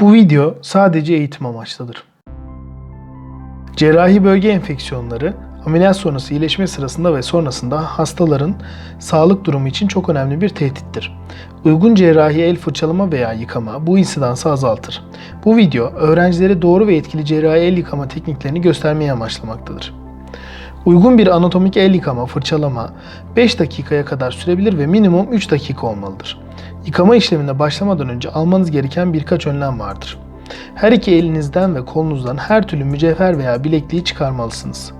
Bu video sadece eğitim amaçlıdır. Cerrahi bölge enfeksiyonları ameliyat sonrası iyileşme sırasında ve sonrasında hastaların sağlık durumu için çok önemli bir tehdittir. Uygun cerrahi el fırçalama veya yıkama bu insidansı azaltır. Bu video öğrencilere doğru ve etkili cerrahi el yıkama tekniklerini göstermeye amaçlamaktadır. Uygun bir anatomik el yıkama, fırçalama 5 dakikaya kadar sürebilir ve minimum 3 dakika olmalıdır. Yıkama işlemine başlamadan önce almanız gereken birkaç önlem vardır. Her iki elinizden ve kolunuzdan her türlü mücevher veya bilekliği çıkarmalısınız.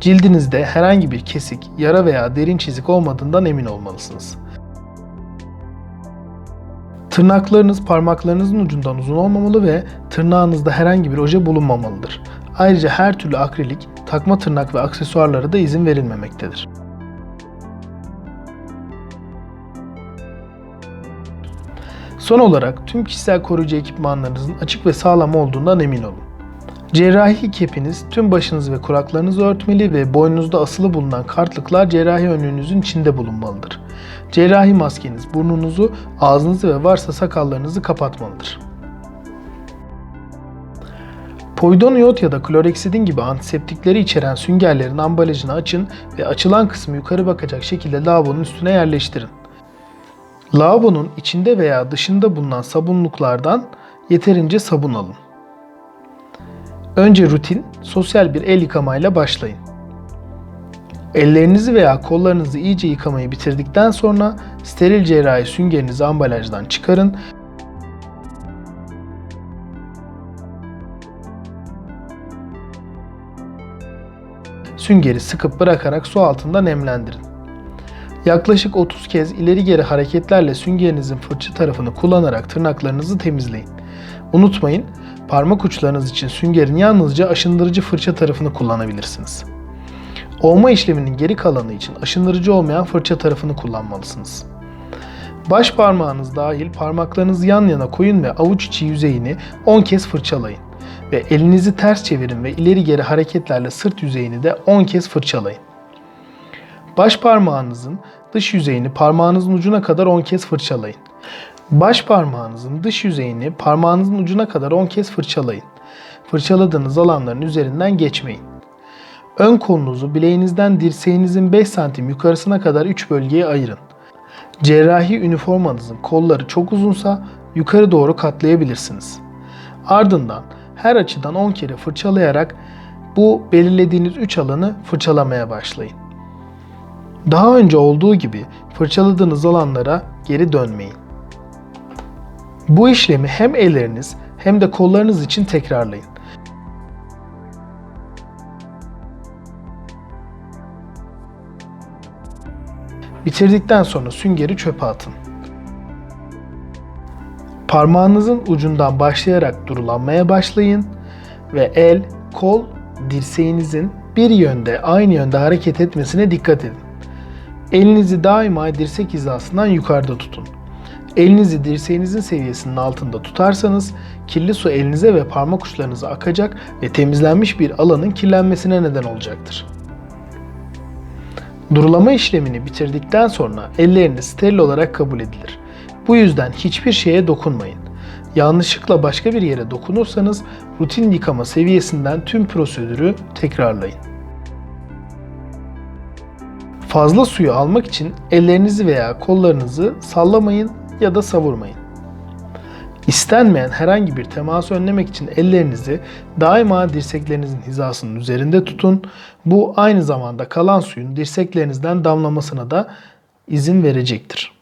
Cildinizde herhangi bir kesik, yara veya derin çizik olmadığından emin olmalısınız. Tırnaklarınız parmaklarınızın ucundan uzun olmamalı ve tırnağınızda herhangi bir oje bulunmamalıdır. Ayrıca her türlü akrilik, takma tırnak ve aksesuarlara da izin verilmemektedir. Son olarak tüm kişisel koruyucu ekipmanlarınızın açık ve sağlam olduğundan emin olun. Cerrahi kepiniz tüm başınız ve kulaklarınızı örtmeli ve boynunuzda asılı bulunan kartlıklar cerrahi önlüğünüzün içinde bulunmalıdır. Cerrahi maskeniz burnunuzu, ağzınızı ve varsa sakallarınızı kapatmalıdır. Povidon iot ya da kloreksidin gibi antiseptikleri içeren süngerlerin ambalajını açın ve açılan kısmı yukarı bakacak şekilde lavabonun üstüne yerleştirin. Lavabonun içinde veya dışında bulunan sabunluklardan yeterince sabun alın. Önce rutin, sosyal bir el yıkamayla başlayın. Ellerinizi veya kollarınızı iyice yıkamayı bitirdikten sonra steril cerrahi süngerinizi ambalajdan çıkarın süngeri sıkıp bırakarak su altında nemlendirin. Yaklaşık 30 kez ileri geri hareketlerle süngerinizin fırça tarafını kullanarak tırnaklarınızı temizleyin. Unutmayın, parmak uçlarınız için süngerin yalnızca aşındırıcı fırça tarafını kullanabilirsiniz. Ovma işleminin geri kalanı için aşındırıcı olmayan fırça tarafını kullanmalısınız. Baş parmağınız dahil parmaklarınızı yan yana koyun ve avuç içi yüzeyini 10 kez fırçalayın. Ve elinizi ters çevirin ve ileri geri hareketlerle sırt yüzeyini de 10 kez fırçalayın. Baş parmağınızın dış yüzeyini parmağınızın ucuna kadar 10 kez fırçalayın. Baş parmağınızın dış yüzeyini parmağınızın ucuna kadar 10 kez fırçalayın. Fırçaladığınız alanların üzerinden geçmeyin. Ön kolunuzu bileğinizden dirseğinizin 5 santim yukarısına kadar 3 bölgeye ayırın. Cerrahi üniformanızın kolları çok uzunsa yukarı doğru katlayabilirsiniz. Ardından her açıdan 10 kere fırçalayarak bu belirlediğiniz 3 alanı fırçalamaya başlayın. Daha önce olduğu gibi fırçaladığınız alanlara geri dönmeyin. Bu işlemi hem elleriniz hem de kollarınız için tekrarlayın. Bitirdikten sonra süngeri çöpe atın. Parmağınızın ucundan başlayarak durulanmaya başlayın ve el, kol, dirseğinizin bir yönde aynı yönde hareket etmesine dikkat edin. Elinizi daima dirsek hizasından yukarıda tutun. Elinizi dirseğinizin seviyesinin altında tutarsanız kirli su elinize ve parmak uçlarınıza akacak ve temizlenmiş bir alanın kirlenmesine neden olacaktır. Durulama işlemini bitirdikten sonra elleriniz steril olarak kabul edilir. Bu yüzden hiçbir şeye dokunmayın. Yanlışlıkla başka bir yere dokunursanız rutin yıkama seviyesinden tüm prosedürü tekrarlayın. Fazla suyu almak için ellerinizi veya kollarınızı sallamayın ya da savurmayın. İstenmeyen herhangi bir teması önlemek için ellerinizi daima dirseklerinizin hizasının üzerinde tutun. Bu aynı zamanda kalan suyun dirseklerinizden damlamasına da izin verecektir.